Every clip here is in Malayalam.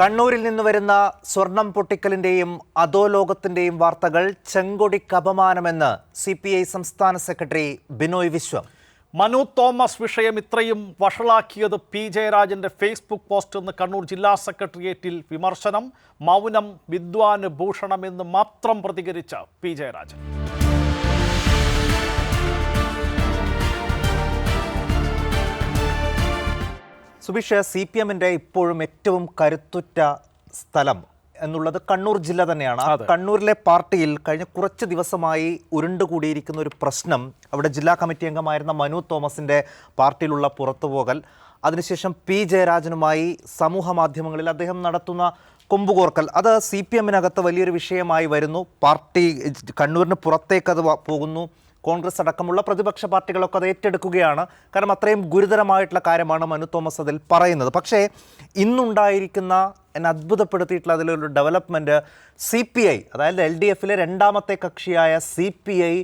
കണ്ണൂരിൽ നിന്ന് വരുന്ന സ്വർണം പൊട്ടിക്കലിന്റെയും അധോലോകത്തിന്റെയും വാർത്തകൾ ചെങ്കൊടിക്ക് അപമാനമെന്ന് സി പി ഐ സംസ്ഥാന സെക്രട്ടറി ബിനോയ് വിശ്വം. മനു തോമസ് വിഷയം ഇത്രയും വഷളാക്കിയത് പി ജയരാജന്റെ ഫേസ്ബുക്ക് പോസ്റ്റ് എന്ന് കണ്ണൂർ ജില്ലാ സെക്രട്ടേറിയറ്റിൽ വിമർശനം മൗനം വിദ്വാന് ഭൂഷണമെന്ന് മാത്രം പ്രതികരിച്ച P Jayarajan. Subeesh C P എമ്മിന്റെ ഇപ്പോഴും ഏറ്റവും കരുത്തുറ്റ സ്ഥലം എന്നുള്ളത് കണ്ണൂർ ജില്ല തന്നെയാണ്. ആ കണ്ണൂരിലെ പാർട്ടിയിൽ കഴിഞ്ഞ കുറച്ച് ദിവസമായി ഉരുണ്ടുകൂടിയിരിക്കുന്ന ഒരു പ്രശ്നം അവിടെ ജില്ലാ കമ്മിറ്റി അംഗമായിരുന്ന മനു തോമസിന്റെ പാർട്ടിയിലുള്ള പുറത്തുപോകൽ. അതിനുശേഷം പി ജയരാജനുമായി സമൂഹ മാധ്യമങ്ങളിൽ അദ്ദേഹം നടത്തുന്ന കൊമ്പുകോർക്കൽ. അത് സി പി എമ്മിനകത്ത് വലിയൊരു വിഷയമായി വരുന്നു. പാർട്ടി കണ്ണൂരിന് പുറത്തേക്ക് അത് പോകുന്നു. കോൺഗ്രസ് അടക്കമുള്ള പ്രതിപക്ഷ പാർട്ടികളൊക്കെ അത് ഏറ്റെടുക്കുകയാണ്. കാരണം അത്രയും ഗുരുതരമായിട്ടുള്ള കാര്യമാണ് മനു തോമസ് അതിൽ പറയുന്നത്. പക്ഷേ ഇന്നുണ്ടായിരിക്കുന്ന എന്നെ അത്ഭുതപ്പെടുത്തിയിട്ടുള്ള അതിലൊരു ഡെവലപ്മെന്റ് സി പി ഐ അതായത് എൽ ഡി എഫിലെ രണ്ടാമത്തെ കക്ഷിയായ സി പി ഐ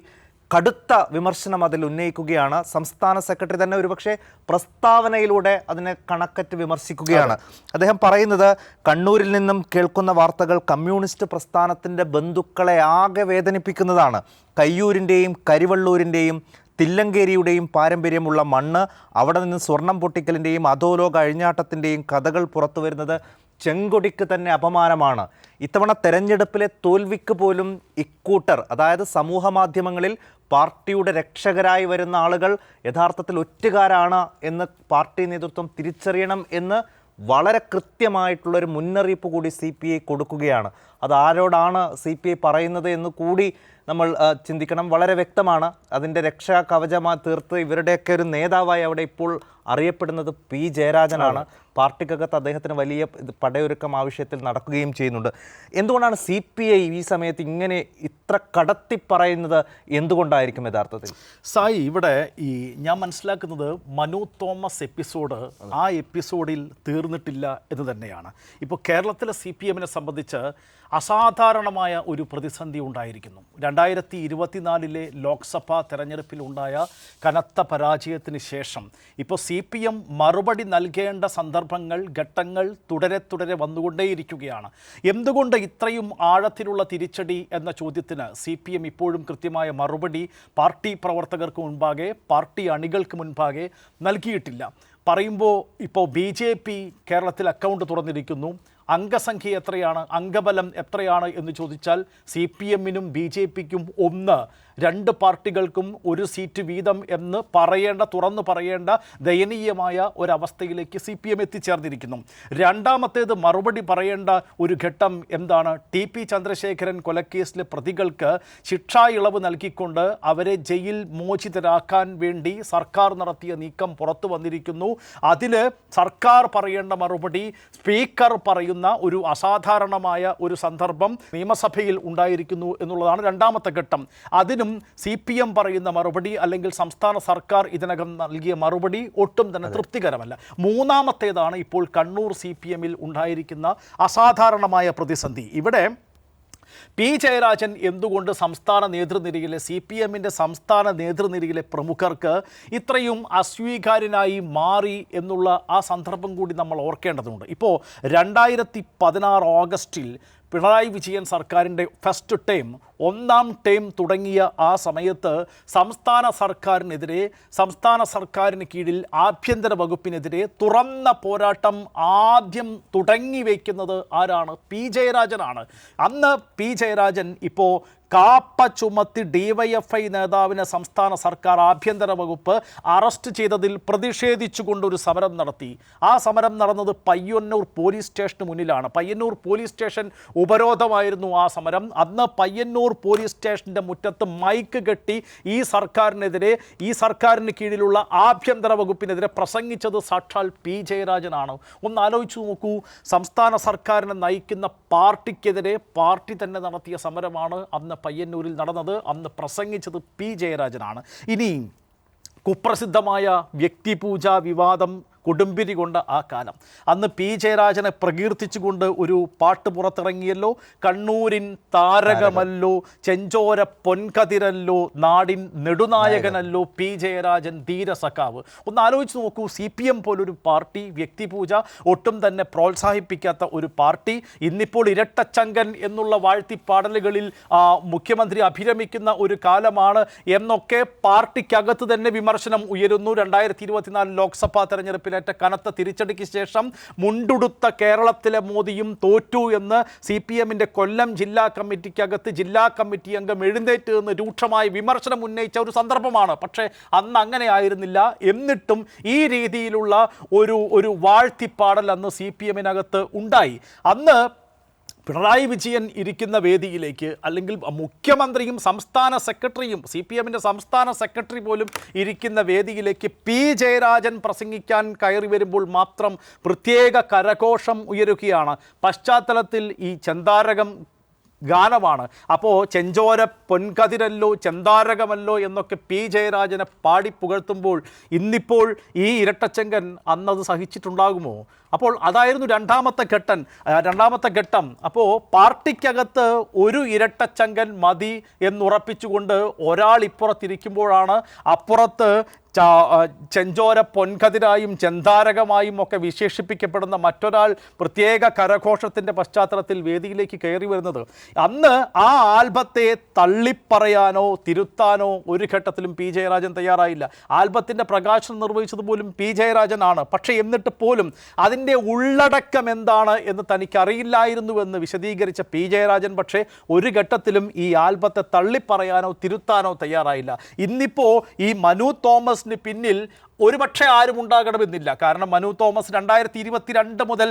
കടുത്ത വിമർശനം അതിൽ ഉന്നയിക്കുകയാണ്. സംസ്ഥാന സെക്രട്ടറി തന്നെ ഒരുപക്ഷെ പ്രസ്താവനയിലൂടെ അതിനെ കണക്കറ്റ് വിമർശിക്കുകയാണ്. അദ്ദേഹം പറയുന്നത് കണ്ണൂരിൽ നിന്നും കേൾക്കുന്ന വാർത്തകൾ കമ്മ്യൂണിസ്റ്റ് പ്രസ്ഥാനത്തിന്റെ ബന്ധുക്കളെ ആകെ വേദനിപ്പിക്കുന്നതാണ്. കയ്യൂരിന്റെയും കരിവള്ളൂരിന്റെയും തില്ലങ്കേരിയുടെയും പാരമ്പര്യമുള്ള മണ്ണ് അവിടെ നിന്ന് സ്വർണം പൊട്ടിക്കലിന്റെയും അധോലോക അഴിഞ്ഞാട്ടത്തിന്റെയും കഥകൾ പുറത്തു വരുന്നത് ചെങ്കൊടിക്ക് തന്നെ അപമാനമാണ്. ഇത്തവണ തെരഞ്ഞെടുപ്പിലെ തോൽവിക്ക് പോലും ഇക്കൂട്ടർ അതായത് സമൂഹ മാധ്യമങ്ങളിൽ പാർട്ടിയുടെ രക്ഷകരായി വരുന്ന ആളുകൾ യഥാർത്ഥത്തിൽ ഒറ്റുകാരാണ് എന്ന് പാർട്ടി നേതൃത്വം തിരിച്ചറിയണം എന്ന് വളരെ കൃത്യമായിട്ടുള്ളൊരു മുന്നറിയിപ്പ് കൂടി സി പി ഐ കൊടുക്കുകയാണ്. അത് ആരോടാണ് സി പി ഐ പറയുന്നത് എന്ന് കൂടി നമ്മൾ ചിന്തിക്കണം. വളരെ വ്യക്തമാണ്. അതിന്റെ രക്ഷാ കവചമാ തീർത്ത് ഇവരുടെയൊക്കെ ഒരു നേതാവായി അവിടെ ഇപ്പോൾ അറിയപ്പെടുന്നത് പി. ജയരാജനാണ്. പാർട്ടിക്കകത്ത് അദ്ദേഹത്തിന് വലിയ പടയൊരുക്കം ആവശ്യത്തിൽ നടക്കുകയും ചെയ്യുന്നുണ്ട്. എന്തുകൊണ്ടാണ് സി പി ഐ ഈ സമയത്ത് ഇങ്ങനെ ഇത്ര കടത്തി പറയുന്നത്? എന്തുകൊണ്ടായിരിക്കും യഥാർത്ഥത്തിൽ? സായി ഇവിടെ ഈ ഞാൻ മനസ്സിലാക്കുന്നത് മനു തോമസ് എപ്പിസോഡ് ആ എപ്പിസോഡിൽ തീർന്നിട്ടില്ല എന്ന് തന്നെയാണ്. ഇപ്പോൾ കേരളത്തിലെ സി പി എമ്മിനെ സംബന്ധിച്ച് അസാധാരണമായ ഒരു പ്രതിസന്ധി ഉണ്ടായിരിക്കുന്നു. രണ്ടായിരത്തി ഇരുപത്തിനാലിലെ ലോക്സഭാ തെരഞ്ഞെടുപ്പിലുണ്ടായ കനത്ത പരാജയത്തിന് ശേഷം ഇപ്പോൾ സി പി എം മറുപടി നൽകേണ്ട സന്ദർഭങ്ങൾ ഘട്ടങ്ങൾ തുടരെ തുടരെ വന്നുകൊണ്ടേയിരിക്കുകയാണ്. എന്തുകൊണ്ട് ഇത്രയും ആഴത്തിലുള്ള തിരിച്ചടി എന്ന ചോദ്യത്തിന് സി പി എം ഇപ്പോഴും കൃത്യമായ മറുപടി പാർട്ടി പ്രവർത്തകർക്ക് മുൻപാകെ പാർട്ടി അണികൾക്ക് മുൻപാകെ നൽകിയിട്ടില്ല. പറയുമ്പോൾ ഇപ്പോൾ ബി കേരളത്തിൽ അക്കൗണ്ട് തുറന്നിരിക്കുന്നു. അംഗസംഖ്യ എത്രയാണ്? അംഗബലം എത്രയാണ്? എന്ന് ചോദിച്ചാൽ സി പി എമ്മിനും ബി ജെ പിക്കും ഒന്ന്. രണ്ട് പാർട്ടികൾക്കും ഒരു സീറ്റ് വീതം എന്ന് പറയേണ്ട തുറന്നു പറയേണ്ട ദയനീയമായ ഒരവസ്ഥയിലേക്ക് സി പി എം എത്തിച്ചേർന്നിരിക്കുന്നു. രണ്ടാമത്തേത് മറുപടി പറയേണ്ട ഒരു ഘട്ടം എന്താണ്? ടി പി ചന്ദ്രശേഖരൻ കൊലക്കേസിലെ പ്രതികൾക്ക് ശിക്ഷാ ഇളവ് നൽകിക്കൊണ്ട് അവരെ ജയിൽ മോചിതരാക്കാൻ വേണ്ടി സർക്കാർ നടത്തിയ നീക്കം പുറത്തു വന്നിരിക്കുന്നു. അതിൽ സർക്കാർ പറയേണ്ട മറുപടി സ്പീക്കർ പറയുന്ന ഒരു അസാധാരണമായ ഒരു സന്ദർഭം നിയമസഭയിൽ ഉണ്ടായിരിക്കുന്നു എന്നുള്ളതാണ് രണ്ടാമത്തെ ഘട്ടം. അതിനും സി പി എം പറയുന്ന മറുപടി അല്ലെങ്കിൽ സംസ്ഥാന സർക്കാർ ഇതിനകം നൽകിയ മറുപടി ഒട്ടും തന്നെ തൃപ്തികരമല്ല. മൂന്നാമത്തേതാണ് ഇപ്പോൾ കണ്ണൂർ സി പി എമ്മിൽ ഉണ്ടായിരിക്കുന്ന അസാധാരണമായ പ്രതിസന്ധി. ഇവിടെ പി ജയരാജൻ എന്തുകൊണ്ട് സംസ്ഥാന നേതൃനിരയിലെ സി പി എമ്മിന്റെ സംസ്ഥാന നേതൃനിരയിലെ പ്രമുഖർക്ക് ഇത്രയും അസ്വീകാര്യനായി മാറി എന്നുള്ള ആ സന്ദർഭം കൂടി നമ്മൾ ഓർക്കേണ്ടതുണ്ട്. ഇപ്പോൾ രണ്ടായിരത്തി പതിനാറ് ഓഗസ്റ്റിൽ പിണറായി വിജയൻ സർക്കാരിന്റെ ഫസ്റ്റ് ടൈം ഒന്നാം ടൈം തുടങ്ങിയ ആ സമയത്ത് സംസ്ഥാന സർക്കാരിനെതിരെ സംസ്ഥാന സർക്കാരിന് കീഴിൽ ആഭ്യന്തര വകുപ്പിനെതിരെ തുറന്ന പോരാട്ടം ആദ്യം തുടങ്ങി വയ്ക്കുന്നത് ആരാണ്? പി ജയരാജനാണ്. അന്ന് പി ജയരാജൻ ഇപ്പോൾ കാപ്പ ചുമത്തി ഡിവൈഎഫ്ഐ നേതാവിനെ സംസ്ഥാന സർക്കാർ ആഭ്യന്തര വകുപ്പ് അറസ്റ്റ് ചെയ്തതിൽ പ്രതിഷേധിച്ചുകൊണ്ടൊരു സമരം നടത്തി. ആ സമരം നടന്നത് പയ്യന്നൂർ പോലീസ് സ്റ്റേഷന് മുന്നിലാണ്. പയ്യന്നൂർ പോലീസ് സ്റ്റേഷൻ ഉപരോധമായിരുന്നു ആ സമരം. അന്ന് പയ്യന്നൂർ പോലീസ് സ്റ്റേഷന്റെ മുറ്റത്ത് മൈക്ക് കെട്ടി ഈ സർക്കാരിനെതിരെ ഈ സർക്കാരിന് കീഴിലുള്ള ആഭ്യന്തര വകുപ്പിനെതിരെ പ്രസംഗിച്ചത് സാക്ഷാൽ പി ജയരാജനാണ്. ഒന്ന് ആലോചിച്ചു നോക്കൂ സംസ്ഥാന സർക്കാരിനെ നയിക്കുന്ന പാർട്ടിക്കെതിരെ പാർട്ടി തന്നെ നടത്തിയ സമരമാണ് അന്ന് പയ്യന്നൂരിൽ നടന്നത്. അന്ന് പ്രസംഗിച്ചത് പി ജയരാജനാണ്. ഇനി കുപ്രസിദ്ധമായ വ്യക്തിപൂജ വിവാദം കൊടുമ്പിരി കൊണ്ട് ആ കാലം. അന്ന് പി. ജയരാജനെ പ്രകീർത്തിച്ചുകൊണ്ട് ഒരു പാട്ട് പുറത്തിറങ്ങിയല്ലോ. കണ്ണൂരിൻ താരകമല്ലോ ചെഞ്ചോര പൊൻകതിരല്ലോ നാടിൻ നെടുനായകനല്ലോ പി. ജയരാജൻ ധീരസഖാവ്. ഒന്ന് ആലോചിച്ച് നോക്കൂ സി പി എം പോലൊരു പാർട്ടി വ്യക്തിപൂജ ഒട്ടും തന്നെ പ്രോത്സാഹിപ്പിക്കാത്ത ഒരു പാർട്ടി ഇന്നിപ്പോൾ ഇരട്ടച്ചങ്കൻ എന്നുള്ള വാഴ്ത്തിപ്പാടലുകളിൽ മുഖ്യമന്ത്രി അഭിരമിക്കുന്ന ഒരു കാലമാണ് എന്നൊക്കെ പാർട്ടിക്കകത്ത് തന്നെ വിമർശനം ഉയരുന്നു. രണ്ടായിരത്തി ഇരുപത്തിനാല് ലോക്സഭാ തെരഞ്ഞെടുപ്പിലേറ്റ കനത്ത തിരിച്ചടിക്ക് ശേഷം മുണ്ടുടുത്ത കേരളത്തിലെ മോദിയും തോറ്റു എന്ന് സി പി എമ്മിന്റെ കൊല്ലം ജില്ലാ കമ്മിറ്റിക്കകത്ത് ജില്ലാ കമ്മിറ്റി അംഗം എഴുന്നേറ്റ് നിന്ന് രൂക്ഷമായി വിമർശനം ഉന്നയിച്ച ഒരു സന്ദർഭമാണ്. പക്ഷേ അന്ന് അങ്ങനെ ആയിരുന്നില്ല. എന്നിട്ടും ഈ രീതിയിലുള്ള ഒരു ഒരു വാഴ്ത്തിപ്പാടൽ അന്ന് സി പി എമ്മിനകത്ത് ഉണ്ടായി. അന്ന് പിണറായി വിജയൻ ഇരിക്കുന്ന വേദിയിലേക്ക് അല്ലെങ്കിൽ മുഖ്യമന്ത്രിയും സംസ്ഥാന സെക്രട്ടറിയും സി പി എമ്മിന്റെ സംസ്ഥാന സെക്രട്ടറി പോലും ഇരിക്കുന്ന വേദിയിലേക്ക് പി ജയരാജൻ പ്രസംഗിക്കാൻ കയറി വരുമ്പോൾ മാത്രം പ്രത്യേക കരഘോഷം ഉയരുകയാണ്. പശ്ചാത്തലത്തിൽ ഈ ചെന്താരകം ഗാനമാണ്. അപ്പോൾ ചെഞ്ചോര പൊൻകതിരല്ലോ ചെന്താരകമല്ലോ എന്നൊക്കെ പി ജയരാജനെ പാടി പുകഴ്ത്തുമ്പോൾ ഇന്നിപ്പോൾ ഈ ഇരട്ടച്ചങ്കൻ അന്നത് സഹിച്ചിട്ടുണ്ടാകുമോ? അപ്പോൾ അതായിരുന്നു രണ്ടാമത്തെ ഘട്ടൻ രണ്ടാമത്തെ ഘട്ടം. അപ്പോൾ പാർട്ടിക്കകത്ത് ഒരു ഇരട്ടച്ചങ്കൻ മതി എന്നുറപ്പിച്ചുകൊണ്ട് ഒരാൾ ഇപ്പുറത്തിരിക്കുമ്പോഴാണ് അപ്പുറത്ത് ചെഞ്ചോര പൊൻകതിരായും ചെന്താരകമായും ഒക്കെ വിശേഷിപ്പിക്കപ്പെടുന്ന മറ്റൊരാൾ പ്രത്യേക കരഘോഷത്തിന്റെ പശ്ചാത്തലത്തിൽ വേദിയിലേക്ക് കയറി വരുന്നത്. അന്ന് ആ ആൽബത്തെ തള്ളിപ്പറയാനോ തിരുത്താനോ ഒരു ഘട്ടത്തിലും പി ജയരാജൻ തയ്യാറായില്ല. ആൽബത്തിന്റെ പ്രകാശനം നിർവഹിച്ചത് പോലും പി ജയരാജനാണ്. പക്ഷേ എന്നിട്ട് പോലും അതിന്റെ ഉള്ളടക്കം എന്താണ് എന്ന് തനിക്കറിയില്ലായിരുന്നുവെന്ന് വിശദീകരിച്ച പി ജയരാജൻ പക്ഷേ ഒരു ഘട്ടത്തിലും ഈ ആൽബത്തെ തള്ളിപ്പറയാനോ തിരുത്താനോ തയ്യാറായില്ല. ഇന്നിപ്പോൾ ഈ മനു തോമസിന് പിന്നിൽ ഒരുപക്ഷെ ആരും ഉണ്ടാകണമെന്നില്ല. കാരണം മനു തോമസ് രണ്ടായിരത്തി ഇരുപത്തിരണ്ട് മുതൽ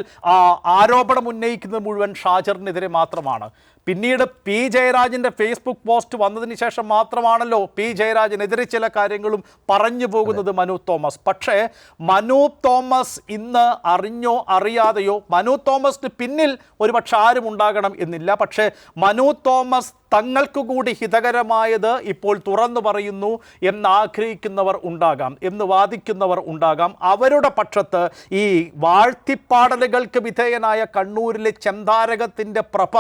ആരോപണം ഉന്നയിക്കുന്നത് മുഴുവൻ ഷാജറിനെതിരെ മാത്രമാണ്. പിന്നീട് പി ജയരാജന്റെ ഫേസ്ബുക്ക് പോസ്റ്റ് വന്നതിന് ശേഷം മാത്രമാണല്ലോ പി ജയരാജിനെതിരെ ചില കാര്യങ്ങളും പറഞ്ഞു പോകുന്നത് മനു തോമസ്. പക്ഷേ മനു തോമസ് ഇന്ന് അറിഞ്ഞോ അറിയാതെയോ മനു തോമസിന് പിന്നിൽ ഒരുപക്ഷെ ആരും ഉണ്ടാകണം എന്നില്ല. പക്ഷേ മനു തോമസ് തങ്ങൾക്കു കൂടി ഹിതകരമായത് ഇപ്പോൾ തുറന്നു പറയുന്നു എന്നാഗ്രഹിക്കുന്നവർ ഉണ്ടാകാം എന്ന് വാദിക്കുന്നവർ ഉണ്ടാകാം. അവരുടെ പക്ഷത്ത് ഈ വാഴ്ത്തിപ്പാടലുകൾക്ക് വിധേയനായ കണ്ണൂരിലെ ചെന്താരകത്തിന്റെ പ്രഭ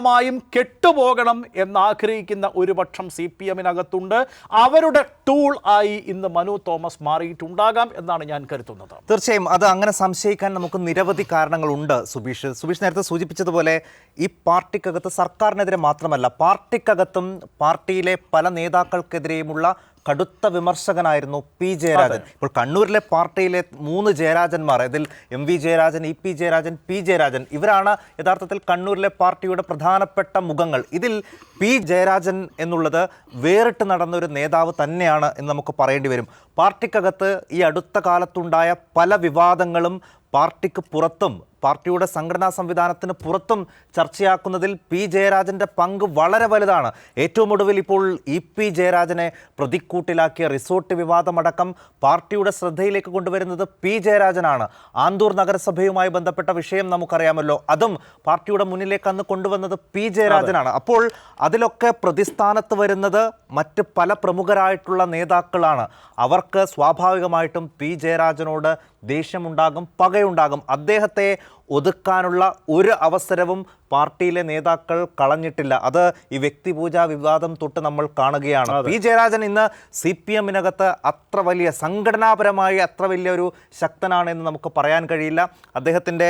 പൂർണമായും കെട്ടുപോകണം എന്നാഗ്രഹിക്കുന്ന ഒരു പക്ഷം സി പി എമ്മിനകത്തുണ്ട്. അവരുടെ ടൂൾ ആയി ഇന്ന് മനു തോമസ് മാറിയിട്ടുണ്ടാകാം എന്നാണ് ഞാൻ കരുതുന്നത്. തീർച്ചയായും അത് അങ്ങനെ സംശയിക്കാൻ നമുക്ക് നിരവധി കാരണങ്ങളുണ്ട് സുബീഷ്. സുബീഷ് നേരത്തെ സൂചിപ്പിച്ചതുപോലെ ഈ പാർട്ടിക്കകത്ത് സർക്കാരിനെതിരെ മാത്രമല്ല പാർട്ടിക്കകത്തും പാർട്ടിയിലെ പല നേതാക്കൾക്കെതിരെയുമുള്ള കടുത്ത വിമർശകനായിരുന്നു പി ജയരാജൻ. ഇപ്പോൾ കണ്ണൂരിലെ പാർട്ടിയിലെ മൂന്ന് ജയരാജന്മാർ ഇതിൽ M V Jayarajan E P Jayarajan P Jayarajan ഇവരാണ് യഥാർത്ഥത്തിൽ കണ്ണൂരിലെ പാർട്ടിയുടെ പ്രധാനപ്പെട്ട മുഖങ്ങൾ. ഇതിൽ പി ജയരാജൻ എന്നുള്ളത് വേറിട്ട് നടന്ന ഒരു നേതാവ് തന്നെയാണ് എന്ന് നമുക്ക് പറയേണ്ടി വരും. പാർട്ടിക്കകത്ത് ഈ അടുത്ത കാലത്തുണ്ടായ പല വിവാദങ്ങളും പാർട്ടിക്ക് പുറത്തും പാർട്ടിയുടെ സംഘടനാ സംവിധാനത്തിന് പുറത്തും ചർച്ചയാക്കുന്നതിൽ പി ജയരാജന്റെ പങ്ക് വളരെ വലുതാണ്. ഏറ്റവും ഒടുവിൽ ഇപ്പോൾ ഇ പി ജയരാജനെ പ്രതിക്കൂട്ടിലാക്കിയ റിസോർട്ട് വിവാദമടക്കം പാർട്ടിയുടെ ശ്രദ്ധയിലേക്ക് കൊണ്ടുവരുന്നത് പി ജയരാജനാണ്. ആന്തൂർ നഗരസഭയുമായി ബന്ധപ്പെട്ട വിഷയം നമുക്കറിയാമല്ലോ. അതും പാർട്ടിയുടെ മുന്നിലേക്ക് അന്ന് കൊണ്ടുവന്നത് പി ജയരാജനാണ്. അപ്പോൾ അതിലൊക്കെ പ്രതിസ്ഥാനത്ത് വരുന്നത് മറ്റ് പല പ്രമുഖരായിട്ടുള്ള നേതാക്കളാണ്. അവർക്ക് സ്വാഭാവികമായിട്ടും പി ജയരാജനോട് ദേഷ്യമുണ്ടാകും പകയുണ്ടാകും. അദ്ദേഹത്തെ ഒതുക്കാനുള്ള ഒരു അവസരവും പാർട്ടിയിലെ നേതാക്കൾ കളഞ്ഞിട്ടില്ല. അത് ഈ വ്യക്തിപൂജാ വിവാദം തൊട്ട് നമ്മൾ കാണുകയാണ്. പി ജയരാജൻ ഇന്ന് സി പി എമ്മിനകത്ത് അത്ര വലിയ സംഘടനാപരമായി അത്ര വലിയ ഒരു ശക്തനാണെന്ന് നമുക്ക് പറയാൻ കഴിയില്ല. അദ്ദേഹത്തിന്റെ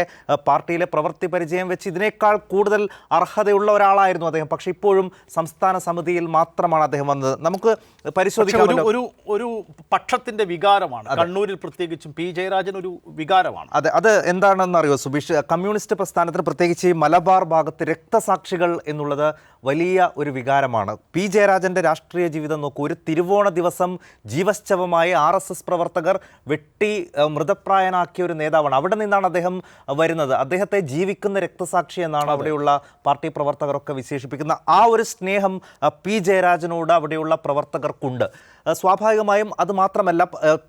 പാർട്ടിയിലെ പ്രവൃത്തി പരിചയം വെച്ച് ഇതിനേക്കാൾ കൂടുതൽ അർഹതയുള്ള ഒരാളായിരുന്നു അദ്ദേഹം. പക്ഷേ ഇപ്പോഴും സംസ്ഥാന സമിതിയിൽ മാത്രമാണ് അദ്ദേഹം വന്നത്. നമുക്ക് പരിശോധിക്കാം ഒരു ഒരു പക്ഷത്തിന്റെ വികാരമാണ്. കണ്ണൂരിൽ പ്രത്യേകിച്ചും പി ജയരാജൻ ഒരു വികാരമാണ്. അതെ. അത് എന്താണെന്ന് അറിയോ സുബീഷ്? കമ്മ്യൂണിസ്റ്റ് പ്രസ്ഥാനത്തിന് പ്രത്യേകിച്ച് ഈ മലബാർ ഭാഗത്ത് രക്തസാക്ഷികൾ എന്നുള്ളത് വലിയ ഒരു വികാരമാണ്. പി. ജയരാജന്റെ രാഷ്ട്രീയ ജീവിതം നോക്കൂ. ഒരു തിരുവോണ ദിവസം ജീവശ്ചവമായി ആർ എസ് എസ് പ്രവർത്തകർ വെട്ടി മൃതപ്രായനാക്കിയ ഒരു നേതാവാണ്. അവിടെ നിന്നാണ് അദ്ദേഹം വരുന്നത്. അദ്ദേഹത്തെ ജീവിക്കുന്ന രക്തസാക്ഷി എന്നാണ് അവിടെയുള്ള പാർട്ടി പ്രവർത്തകരൊക്കെ വിശേഷിപ്പിക്കുന്ന ആ ഒരു സ്നേഹം പി. ജയരാജനോട് അവിടെയുള്ള പ്രവർത്തകർക്കുണ്ട്. സ്വാഭാവികമായും അത് മാത്രമല്ല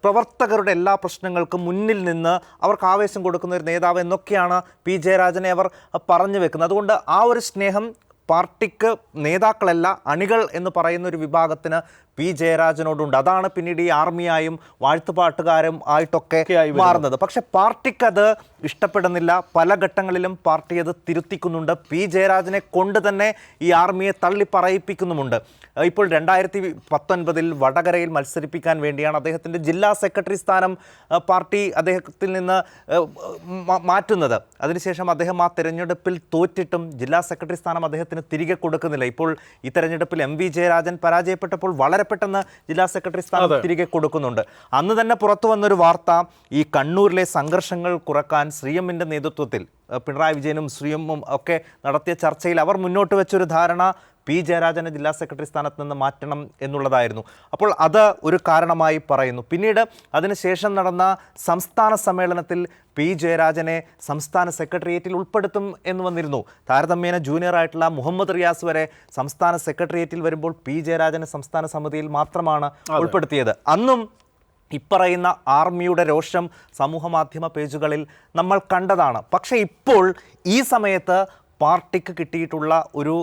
പ്രവർത്തകരുടെ എല്ലാ പ്രശ്നങ്ങൾക്കും മുന്നിൽ നിന്ന് അവർക്ക് ആവേശം കൊടുക്കുന്ന ഒരു നേതാവ് എന്നൊക്കെയാണ് പി ജയരാജനെ അവർ പറഞ്ഞു വെക്കുന്നത്. അതുകൊണ്ട് ആ ഒരു സ്നേഹം പാർട്ടിക്ക് നേതാക്കളല്ല അണികൾ എന്ന് പറയുന്ന ഒരു വിഭാഗത്തിന് പി. ജയരാജനോടുണ്ട്. അതാണ് പിന്നീട് ഈ ആർമിയായും വാഴ്ത്തുപാട്ടുകാരും ആയിട്ടൊക്കെ മാറുന്നത്. പക്ഷെ പാർട്ടിക്ക് അത് ഇഷ്ടപ്പെടുന്നില്ല. പല ഘട്ടങ്ങളിലും പാർട്ടി അത് തിരുത്തിക്കുന്നുണ്ട്. പി. ജയരാജനെ കൊണ്ട് തന്നെ ഈ ആർമിയെ തള്ളി പറയിപ്പിക്കുന്നുമുണ്ട് ഇപ്പോൾ രണ്ടായിരത്തി പത്തൊൻപതിൽ വടകരയിൽ മത്സരിപ്പിക്കാൻ വേണ്ടിയാണ് അദ്ദേഹത്തിന്റെ ജില്ലാ സെക്രട്ടറി സ്ഥാനം പാർട്ടി അദ്ദേഹത്തിൽ നിന്ന് മാറ്റുന്നത്. അതിനുശേഷം അദ്ദേഹം ആ തെരഞ്ഞെടുപ്പിൽ തോറ്റിട്ടും ജില്ലാ സെക്രട്ടറി സ്ഥാനം അദ്ദേഹത്തിന് തിരികെ കൊടുക്കുന്നില്ല. ഇപ്പോൾ ഈ തെരഞ്ഞെടുപ്പിൽ എം വി ജയരാജൻ പരാജയപ്പെട്ടപ്പോൾ വളരെ പെട്ടെന്ന് ജില്ലാ സെക്രട്ടറി സ്ഥാനം തിരികെ കൊടുക്കുന്നുണ്ട്. അന്ന് തന്നെ പുറത്തു വന്നൊരു വാർത്ത ഈ കണ്ണൂരിലെ സംഘർഷങ്ങൾ കുറയ്ക്കാൻ ശ്രീ എമ്മിന്റെ നേതൃത്വത്തിൽ പിണറായി വിജയനും ശ്രീ എമ്മും ഒക്കെ നടത്തിയ ചർച്ചയിൽ അവർ മുന്നോട്ട് വെച്ചൊരു ധാരണ പി ജയരാജനെ ജില്ലാ സെക്രട്ടറി സ്ഥാനത്ത് നിന്ന് മാറ്റണം എന്നുള്ളതായിരുന്നു. അപ്പോൾ അത് ഒരു കാരണമായി പറയുന്നു. പിന്നീട് അതിനുശേഷം നടന്ന സംസ്ഥാന സമ്മേളനത്തിൽ പി ജയരാജനെ സംസ്ഥാന സെക്രട്ടേറിയറ്റിൽ ഉൾപ്പെടുത്തും എന്ന് വന്നിരുന്നു. താരതമ്യേന ജൂനിയർ ആയിട്ടുള്ള മുഹമ്മദ് റിയാസ് വരെ സംസ്ഥാന സെക്രട്ടേറിയറ്റിൽ വരുമ്പോൾ പി ജയരാജനെ സംസ്ഥാന സമിതിയിൽ മാത്രമാണ് ഉൾപ്പെടുത്തിയത്. അന്നും ഇപ്പറയുന്ന ആർമിയുടെ രോഷം സമൂഹ മാധ്യമ പേജുകളിൽ നമ്മൾ കണ്ടതാണ്. പക്ഷേ ഇപ്പോൾ ഈ സമയത്ത് പാർട്ടിക്ക് കിട്ടിയിട്ടുള്ള ഒരു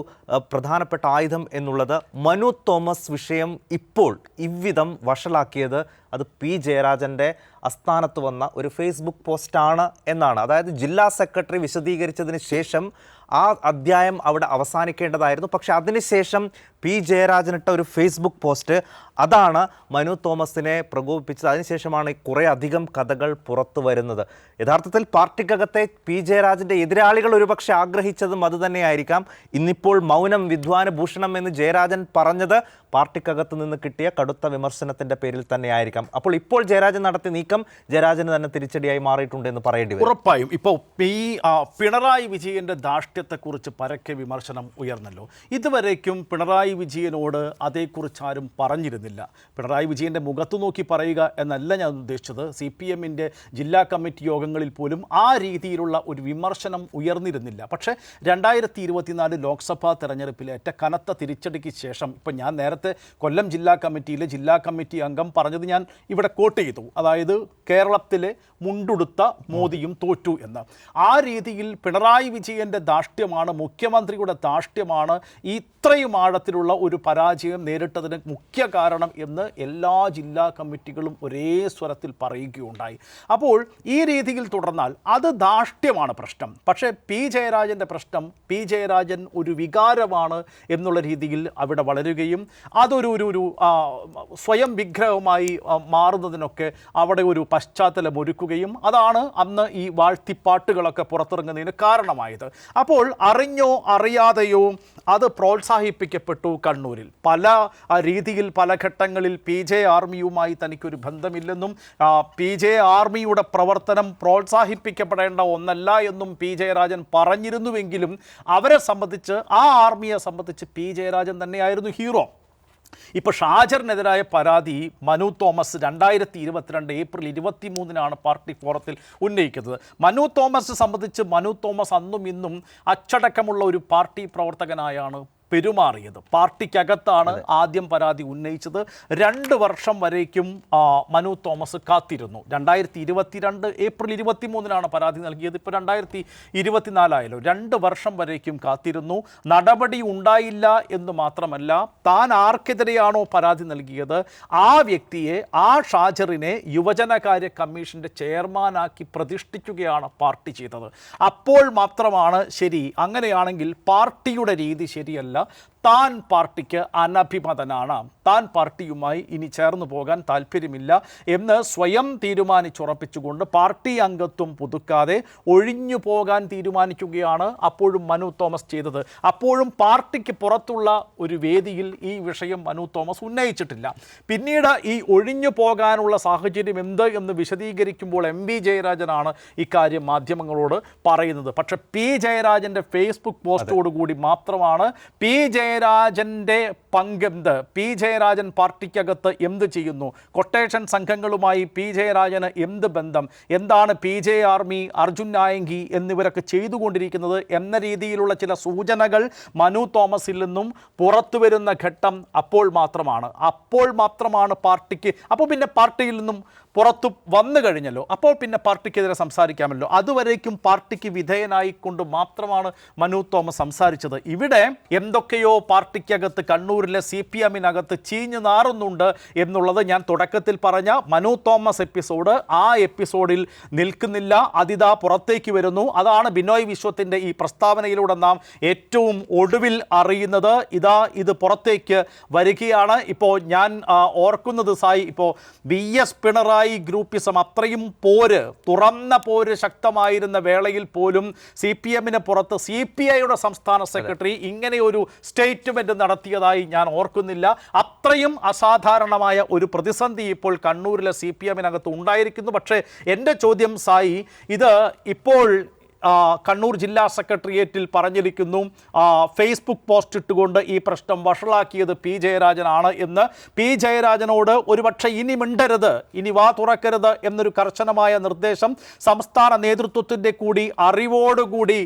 പ്രധാനപ്പെട്ട ആയുധം എന്നുള്ളത് മനു തോമസ് വിഷയം ഇപ്പോൾ ഇவ்விധം വഷളാക്കിയത് അത് പി ജയരാജന്റെ അസ്ഥാനത്ത് വന്ന ഒരു ഫേസ്ബുക്ക് പോസ്റ്റാണ് എന്നാണ്. അതായത് ജില്ലാ സെക്രട്ടറി വിശദീകരിച്ചതിന് ശേഷം ആ അധ്യായം അവിടെ അവസാനിക്കേണ്ടതായിരുന്നു. പക്ഷെ അതിനുശേഷം പി. ജയരാജനിട്ട ഒരു ഫേസ്ബുക്ക് പോസ്റ്റ് അതാണ് മനു തോമസിനെ പ്രകോപിപ്പിച്ചത്. അതിനുശേഷമാണ് കുറേ അധികം കഥകൾ പുറത്തു വരുന്നത്. യഥാർത്ഥത്തിൽ പാർട്ടിക്കകത്തെ പി. ജയരാജന്റെ എതിരാളികൾ ഒരുപക്ഷെ ആഗ്രഹിച്ചതും അതുതന്നെയായിരിക്കാം ഇന്നിപ്പോൾ മൗനം വിദ്വാന ഭൂഷണം എന്ന് ജയരാജൻ പറഞ്ഞത് പാർട്ടിക്കകത്ത് നിന്ന് കിട്ടിയ കടുത്ത വിമർശനത്തിന്റെ പേരിൽ തന്നെയായിരിക്കാം. അപ്പോൾ ഇപ്പോൾ ജയരാജൻ നടത്തിയ നീക്കം ജയരാജന് തന്നെ തിരിച്ചടിയായി മാറിയിട്ടുണ്ട് എന്ന് പറയേണ്ടി വരും. ഉറപ്പായും. ഇപ്പോൾ ഈ പിണറായി വിജയന്റെ ധാർഷ്ട്യത്തെക്കുറിച്ച് പരക്കെ വിമർശനം ഉയർന്നല്ലോ. ഇതുവരേക്കും പിണറായി വിജയനോട് അതേക്കുറിച്ച് ആരും പറഞ്ഞിരുന്നില്ല. പിണറായി വിജയന്റെ മുഖത്തു നോക്കി പറയുക എന്നല്ല ഞാൻ ഉദ്ദേശിച്ചത്. സി പി എമ്മിന്റെ ജില്ലാ കമ്മിറ്റി യോഗങ്ങളിൽ പോലും ആ രീതിയിലുള്ള ഒരു വിമർശനം ഉയർന്നിരുന്നില്ല. പക്ഷേ രണ്ടായിരത്തി ഇരുപത്തിനാല് ലോക്സഭാ തെരഞ്ഞെടുപ്പിലേറ്റ കനത്ത തിരിച്ചടിക്ക് ശേഷം ഇപ്പം ഞാൻ നേരത്തെ കൊല്ലം ജില്ലാ കമ്മിറ്റിയിലെ ജില്ലാ കമ്മിറ്റി അംഗം പറഞ്ഞത് ഞാൻ ഇവിടെ കോട്ട് ചെയ്തു. അതായത് കേരളത്തിലെ മുണ്ടുടുത്ത മോദിയും തോറ്റു എന്ന്. ആ രീതിയിൽ പിണറായി വിജയന്റെ ദാഷ്ട്യമാണ് മുഖ്യമന്ത്രിയുടെ ദാഷ്ട്യമാണ് ഇത്രയും ആഴത്തിലുള്ള ഒരു പരാജയം നേരിട്ടതിന് മുഖ്യ കാരണം എന്ന് എല്ലാ ജില്ലാ കമ്മിറ്റികളും ഒരേ സ്വരത്തിൽ പറയുകയുണ്ടായി. അപ്പോൾ ഈ രീതിയിൽ തുടർന്നാൽ അത് ധാഷ്ട്യമാണ് പ്രശ്നം. പക്ഷേ പി ജയരാജന്റെ പ്രശ്നം പി ജയരാജൻ ഒരു വികാരമാണ് എന്നുള്ള രീതിയിൽ അവിടെ വളരുകയും അതൊരു ഒരു ഒരു സ്വയം വിഗ്രഹമായി മാറുന്നതിനൊക്കെ അവിടെ ഒരു പശ്ചാത്തലം ഒരുക്കുകയും അതാണ് അന്ന് ഈ വാഴ്ത്തിപ്പാട്ടുകളൊക്കെ പുറത്തിറങ്ങുന്നതിന് കാരണമായത്. അപ്പോൾ അറിഞ്ഞോ അറിയാതെയോ അത് പ്രോത്സാഹിപ്പിക്കപ്പെട്ടു കണ്ണൂരിൽ. പല രീതിയിൽ പല ഘട്ടങ്ങളിൽ പി ജെ ആർമിയുമായി തനിക്കൊരു ബന്ധമില്ലെന്നും പി ജെ ആർമിയുടെ പ്രവർത്തനം പ്രോത്സാഹിപ്പിക്കപ്പെടേണ്ട ഒന്നല്ല എന്നും പി ജയരാജൻ പറഞ്ഞിരുന്നുവെങ്കിലും അവരെ സംബന്ധിച്ച് ആ ആർമിയെ സംബന്ധിച്ച് പി ജയരാജൻ തന്നെയായിരുന്നു ഹീറോ. ഇപ്പോൾ ഷാജറിനെതിരായ പരാതി മനു തോമസ് രണ്ടായിരത്തി ഇരുപത്തിരണ്ട് ഏപ്രിൽ ഇരുപത്തി മൂന്നിനാണ് പാർട്ടി ഫോറത്തിൽ ഉന്നയിക്കുന്നത്. മനു തോമസ് സംബന്ധിച്ച് മനു തോമസ് അന്നും ഇന്നും അച്ചടക്കമുള്ള ഒരു പാർട്ടി പ്രവർത്തകനായാണ് പെരുമാറിയത്. പാർട്ടിക്കകത്താണ് ആദ്യം പരാതി ഉന്നയിച്ചത്. രണ്ട് വർഷം വരേക്കും മനു തോമസ് കാത്തിരുന്നു. രണ്ടായിരത്തി ഇരുപത്തിരണ്ട് ഏപ്രിൽ ഇരുപത്തി മൂന്നിനാണ് പരാതി നൽകിയത്. ഇപ്പോൾ രണ്ടായിരത്തി ഇരുപത്തിനാലായാലോ രണ്ട് വർഷം വരേക്കും കാത്തിരുന്നു. നടപടി ഉണ്ടായില്ല എന്ന് മാത്രമല്ല താൻ ആർക്കെതിരെയാണോ പരാതി നൽകിയത്? ആ വ്യക്തിയെ ആ ഷാജറിനെ യുവജനകാര്യ കമ്മീഷന്റെ ചെയർമാനാക്കി പ്രതിഷ്ഠിക്കുകയാണ് പാർട്ടി ചെയ്തത്. അപ്പോൾ മാത്രമാണ് ശരി അങ്ങനെയാണെങ്കിൽ പാർട്ടിയുടെ രീതി ശരിയല്ല. 있습니다. താൻ പാർട്ടിക്ക് അനഭിമതനാണ്. താൻ പാർട്ടിയുമായി ഇനി ചേർന്നു പോകാൻ താല്പര്യമില്ല എന്ന് സ്വയം തീരുമാനിച്ചുറപ്പിച്ചുകൊണ്ട് പാർട്ടി അംഗത്വം പുതുക്കാതെ ഒഴിഞ്ഞു പോകാൻ തീരുമാനിക്കുകയാണ് അപ്പോഴും മനു തോമസ് ചെയ്തത്. അപ്പോഴും പാർട്ടിക്ക് പുറത്തുള്ള ഒരു വേദിയിൽ ഈ വിഷയം മനു തോമസ് ഉന്നയിച്ചിട്ടില്ല. പിന്നീട് ഈ ഒഴിഞ്ഞു പോകാനുള്ള സാഹചര്യം എന്ത് എന്ന് വിശദീകരിക്കുമ്പോൾ എം വി ജയരാജനാണ് ഇക്കാര്യം മാധ്യമങ്ങളോട് പറയുന്നത്. പക്ഷേ പി ജയരാജന്റെ ഫേസ്ബുക്ക് പോസ്റ്റോടുകൂടി മാത്രമാണ് പി ജയരാജന്റെ പങ്കെന്ത്? പി ജയരാജൻ പാർട്ടിക്കകത്ത് എന്ത് ചെയ്യുന്നു? കൊട്ടേഷൻ സംഘങ്ങളുമായി പി ജയരാജന് എന്ത് ബന്ധം? എന്താണ് P J army Arjun Nayanki എന്നിവരൊക്കെ ചെയ്തുകൊണ്ടിരിക്കുന്നത് എന്ന രീതിയിലുള്ള ചില സൂചനകൾ മനു തോമസിൽ നിന്നും പുറത്തു വരുന്ന ഘട്ടം അപ്പോൾ മാത്രമാണ്. അപ്പോൾ മാത്രമാണ് പാർട്ടിക്ക് അപ്പോൾ പിന്നെ പാർട്ടിയിൽ നിന്നും പുറത്തു വന്നു കഴിഞ്ഞല്ലോ. അപ്പോൾ പിന്നെ പാർട്ടിക്കെതിരെ സംസാരിക്കാമല്ലോ. അതുവരേക്കും പാർട്ടിക്ക് വിധേയനായിക്കൊണ്ട് മാത്രമാണ് മനു തോമസ് സംസാരിച്ചത്. ഇവിടെ എന്തൊക്കെയോ പാർട്ടിക്കകത്ത് കണ്ണൂരിലെ സി പി എമ്മിനകത്ത് ചീഞ്ഞു നാറുന്നുണ്ട് എന്നുള്ളത് ഞാൻ തുടക്കത്തിൽ പറഞ്ഞ മനു തോമസ് എപ്പിസോഡ്. ആ എപ്പിസോഡിൽ നിൽക്കുന്നില്ല. അതിതാ പുറത്തേക്ക് വരുന്നു. അതാണ് ബിനോയ് വിശ്വത്തിന്റെ ഈ പ്രസ്താവനയിലൂടെ നാം ഏറ്റവും ഒടുവിൽ അറിയുന്നത്. ഇതാ ഇത് പുറത്തേക്ക് വരികയാണ്. ഇപ്പോൾ ഞാൻ ഓർക്കുന്നത് സായി ഇപ്പോൾ വി എസ് പിണറായി ഗ്രൂപ്പിസം അത്രയും പോര് തുറന്ന പോര് ശക്തമായിരുന്ന വേളയിൽ പോലും സി പി എമ്മിന് പുറത്ത് സി പി ഐയുടെ സംസ്ഥാന സെക്രട്ടറി ഇങ്ങനെ ഒരു സ്റ്റേറ്റ്മെന്റ് നടത്തിയതായി ഞാൻ ഓർക്കുന്നില്ല. അത്രയും അസാധാരണമായ ഒരു പ്രതിസന്ധി ഇപ്പോൾ കണ്ണൂരിലെ സി പി എമ്മിനകത്ത് ഉണ്ടായിരിക്കുന്നു. പക്ഷേ എന്റെ ചോദ്യം സായി ഇത് ഇപ്പോൾ കണ്ണൂർ ജില്ലാ സെക്രട്ടേറിയറ്റിൽ പറഞ്ഞിരിക്കുന്നു. ഫേസ്ബുക്ക് പോസ്റ്റ് ഇട്ടുകൊണ്ട് ഈ പ്രശ്നം വഷളാക്കിയത് പി ജയരാജനാണ് എന്ന്. പി ജയരാജനോട് ഒരുപക്ഷെ ഇനി മിണ്ടരുത് ഇനി വാ തുറക്കരുത് എന്നൊരു കർശനമായ നിർദ്ദേശം സംസ്ഥാന നേതൃത്വത്തിന്റെ കൂടി അറിവോടുകൂടി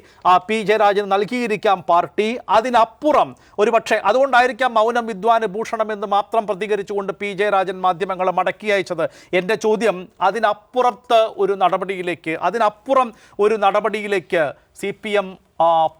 പി ജയരാജൻ നൽകിയിരിക്കാം പാർട്ടി. അതിനപ്പുറം ഒരുപക്ഷെ അതുകൊണ്ടായിരിക്കാം മൗനം വിദ്വാന് ഭൂഷണം എന്ന് മാത്രം പ്രതികരിച്ചുകൊണ്ട് പി ജയരാജൻ മാധ്യമങ്ങളെ മടക്കി അയച്ചത്. എന്റെ ചോദ്യം അതിനപ്പുറത്ത് ഒരു നടപടിയിലേക്ക് അതിനപ്പുറം ഒരു നടപടിയിലേക്ക് സി പി എം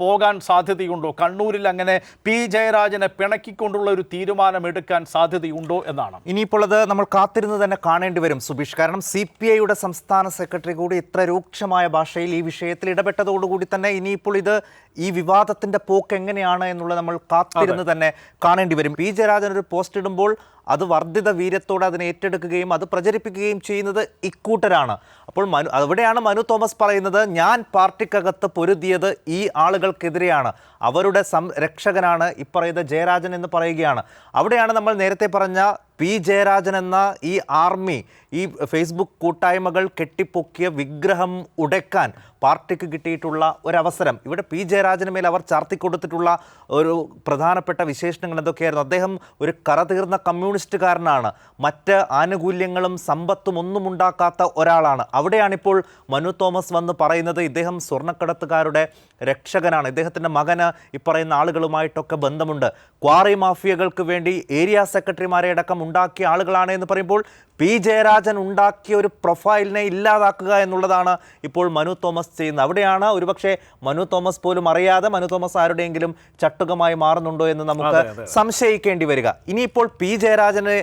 പോകാൻ സാധ്യതയുണ്ടോ? കണ്ണൂരിൽ അങ്ങനെ പി ജയരാജനെ പിണക്കിക്കൊണ്ടുള്ള ഒരു തീരുമാനം എടുക്കാൻ സാധ്യതയുണ്ടോ എന്നാണ്. ഇനിയിപ്പോൾ അത് നമ്മൾ കാത്തിരുന്ന് തന്നെ കാണേണ്ടി വരും സുബീഷ്. കാരണം സി പി ഐയുടെ സംസ്ഥാന സെക്രട്ടറി കൂടി ഇത്ര രൂക്ഷമായ ഭാഷയിൽ ഈ വിഷയത്തിൽ ഇടപെട്ടതോടുകൂടി തന്നെ ഇനിയിപ്പോൾ ഇത് ഈ വിവാദത്തിന്റെ പോക്ക് എങ്ങനെയാണ് എന്നുള്ളത് നമ്മൾ കാത്തിരുന്ന് തന്നെ കാണേണ്ടി വരും. പി ജയരാജൻ ഒരു പോസ്റ്റ് ഇടുമ്പോൾ അത് വർദ്ധിത വീര്യത്തോടെ അതിനെ ഏറ്റെടുക്കുകയും അത് പ്രചരിപ്പിക്കുകയും ചെയ്യുന്നത് ഇക്കൂട്ടരാണ്. അപ്പോൾ മനു അവിടെയാണ് മനു തോമസ് പറയുന്നത് ഞാൻ പാർട്ടിക്കകത്ത് പൊരുതിയത് ഈ ആളുകൾക്കെതിരെയാണ്. അവരുടെ സംരക്ഷകനാണ്. ഇപ്പറയുന്ന ജയരാജൻ എന്ന് പറയുകയാണ്. അവിടെയാണ് നമ്മൾ നേരത്തെ പറഞ്ഞ പി ജയരാജൻ എന്ന ഈ ആർമി ഈ ഫേസ്ബുക്ക് കൂട്ടായ്മകൾ കെട്ടിപ്പൊക്കിയ വിഗ്രഹം ഉടയ്ക്കാൻ പാർട്ടിക്ക് കിട്ടിയിട്ടുള്ള ഒരവസരം. ഇവിടെ പി ജയരാജന് മേൽ അവർ ചാർത്തിക്കൊടുത്തിട്ടുള്ള ഒരു പ്രധാനപ്പെട്ട വിശേഷണങ്ങൾ എന്തൊക്കെയായിരുന്നു? അദ്ദേഹം ഒരു കറതീർന്ന കമ്മ്യൂണിസ്റ്റുകാരനാണ്. മറ്റ് ആനുകൂല്യങ്ങളും സമ്പത്തും ഒന്നും ഉണ്ടാക്കാത്ത ഒരാളാണ്. അവിടെയാണിപ്പോൾ മനു തോമസ് വന്ന് പറയുന്നത്. ഇദ്ദേഹം സ്വർണക്കടത്തുകാരുടെ രക്ഷകനാണ്. ഇദ്ദേഹത്തിന്റെ മകന് ഇപ്പറയുന്ന ആളുകളുമായിട്ടൊക്കെ ബന്ധമുണ്ട്. ക്വാറി മാഫിയകൾക്ക് വേണ്ടി ഏരിയ സെക്രട്ടറിമാരെ അടക്കം ഉണ്ടാക്കിയ ആളുകളാണ് എന്ന് പറയുമ്പോൾ പി ജയരാജൻ ഉണ്ടാക്കിയ ഒരു പ്രൊഫൈലിനെ ഇല്ലാതാക്കുക എന്നുള്ളതാണ് ഇപ്പോൾ മനു തോമസ് ചെയ്യുന്നത്. അവിടെയാണ് ഒരുപക്ഷെ മനു തോമസ് പോലും അറിയാതെ മനു തോമസ് ആരുടെയെങ്കിലും ചട്ടുകമായി മാറുന്നുണ്ടോ എന്ന് നമുക്ക് സംശയിക്കേണ്ടി വരിക. ഇനിയിപ്പോൾ പി ജയരാജനെ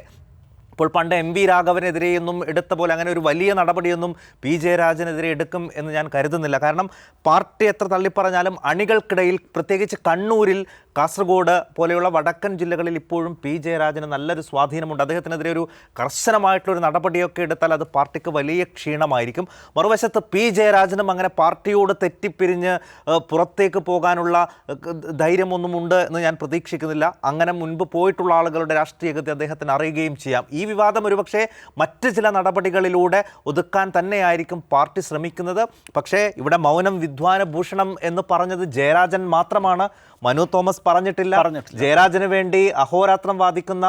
ഇപ്പോൾ പണ്ട് എം വി രാഘവനെതിരെയൊന്നും എടുത്ത പോലെ അങ്ങനെ ഒരു വലിയ നടപടിയൊന്നും പി ജയരാജനെതിരെ എടുക്കും എന്ന് ഞാൻ കരുതുന്നില്ല. കാരണം പാർട്ടി എത്ര തള്ളിപ്പറഞ്ഞാലും അണികൾക്കിടയിൽ പ്രത്യേകിച്ച് കണ്ണൂരിൽ കാസർഗോഡ് പോലെയുള്ള വടക്കൻ ജില്ലകളിൽ ഇപ്പോഴും പി ജയരാജന് നല്ലൊരു സ്വാധീനമുണ്ട്. അദ്ദേഹത്തിനെതിരെ ഒരു കർശനമായിട്ടുള്ളൊരു നടപടിയൊക്കെ എടുത്താൽ അത് പാർട്ടിക്ക് വലിയ ക്ഷീണമായിരിക്കും. മറുവശത്ത് പി ജയരാജനും അങ്ങനെ പാർട്ടിയോട് തെറ്റിപ്പിരിഞ്ഞ് പുറത്തേക്ക് പോകാനുള്ള ധൈര്യമൊന്നുമുണ്ട് എന്ന് ഞാൻ പ്രതീക്ഷിക്കുന്നില്ല. അങ്ങനെ മുൻപ് പോയിട്ടുള്ള ആളുകളുടെ രാഷ്ട്രീയഗതി അദ്ദേഹത്തിന് അറിയുകയും ചെയ്യാം. ഈ വിവാദം ഒരുപക്ഷെ മറ്റ് ചില നടപടികളിലൂടെ ഒതുക്കാൻ തന്നെയായിരിക്കും പാർട്ടി ശ്രമിക്കുന്നത്. പക്ഷേ ഇവിടെ മൗനം വിദ്വാന ഭൂഷണം എന്ന് പറഞ്ഞത് ജയരാജൻ മാത്രമാണ്. മനു തോമസ് പറഞ്ഞിട്ടില്ല. ജയരാജന് വേണ്ടി അഹോരാത്രം വാദിക്കുന്ന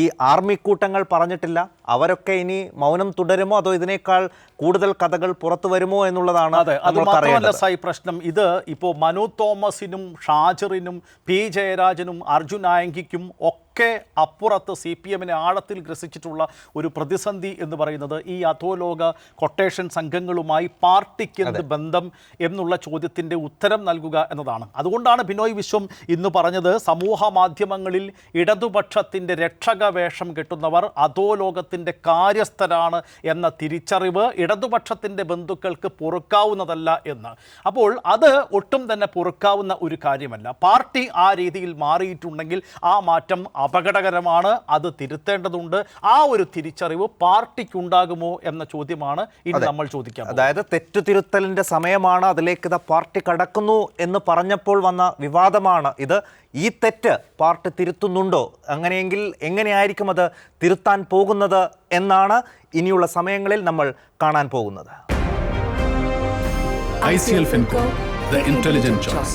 ഈ ആർമി കൂട്ടങ്ങൾ പറഞ്ഞിട്ടില്ല. അവരൊക്കെ ഇനി മൗനം തുടരുമോ അതോ ഇതിനേക്കാൾ കൂടുതൽ കഥകൾ പുറത്തു വരുമോ എന്നുള്ളതാണ് അതെ മാത്രമല്ല പ്രശ്നം ഇത് ഇപ്പോൾ മനു തോമസിനും ഷാജറിനും പി ജയരാജനും അർജുൻ ആയങ്കിക്കും ഒക്കെ അപ്പുറത്ത് സി പി എമ്മിനെ ആഴത്തിൽ ഗ്രസിച്ചിട്ടുള്ള ഒരു പ്രതിസന്ധി എന്ന് പറയുന്നത് ഈ അധോലോക കൊട്ടേഷൻ സംഘങ്ങളുമായി പാർട്ടിക്ക് എന്ത് ബന്ധം എന്നുള്ള ചോദ്യത്തിന്റെ ഉത്തരം നൽകുക എന്നതാണ്. അതുകൊണ്ടാണ് ബിനോയ് വിശ്വം ഇന്ന് പറഞ്ഞത് സമൂഹ മാധ്യമങ്ങളിൽ ഇടതുപക്ഷത്തിന്റെ രക്ഷക വേഷം കെട്ടുന്നവർ അധോലോകത്തിന്റെ കാര്യസ്ഥരാണ് എന്ന തിരിച്ചറിവ് ഇടതുപക്ഷത്തിന്റെ ബന്ധുക്കൾക്ക് പൊറുക്കാവുന്നതല്ല എന്ന്. അപ്പോൾ അത് ഒട്ടും തന്നെ പൊറുക്കാവുന്ന ഒരു കാര്യമല്ല. പാർട്ടി ആ രീതിയിൽ മാറിയിട്ടുണ്ടെങ്കിൽ ആ മാറ്റം അപകടകരമാണ് അത് തിരുത്തേണ്ടതുണ്ട്. ആ ഒരു തിരിച്ചറിവ് പാർട്ടിക്കുണ്ടാകുമോ എന്ന ചോദ്യമാണ് ഇനി നമ്മൾ പോകുന്നത്. അതായത് തെറ്റുതിരുത്തലിന്റെ സമയമാണ് അതിലേക്ക് പാർട്ടി കടക്കുന്നു എന്ന് പറഞ്ഞപ്പോൾ വന്ന വിവാദമാണ് ഇത് ഈ തെറ്റ് പാർട്ടി തിരുത്തുന്നുണ്ടോ? അങ്ങനെയെങ്കിൽ എങ്ങനെയായിരിക്കും അത് തിരുത്താൻ പോകുന്നത് എന്നാണ് ഇനിയുള്ള സമയങ്ങളിൽ നമ്മൾ കാണാൻ പോകുന്നത്. I C L Fincorp the intelligent choice.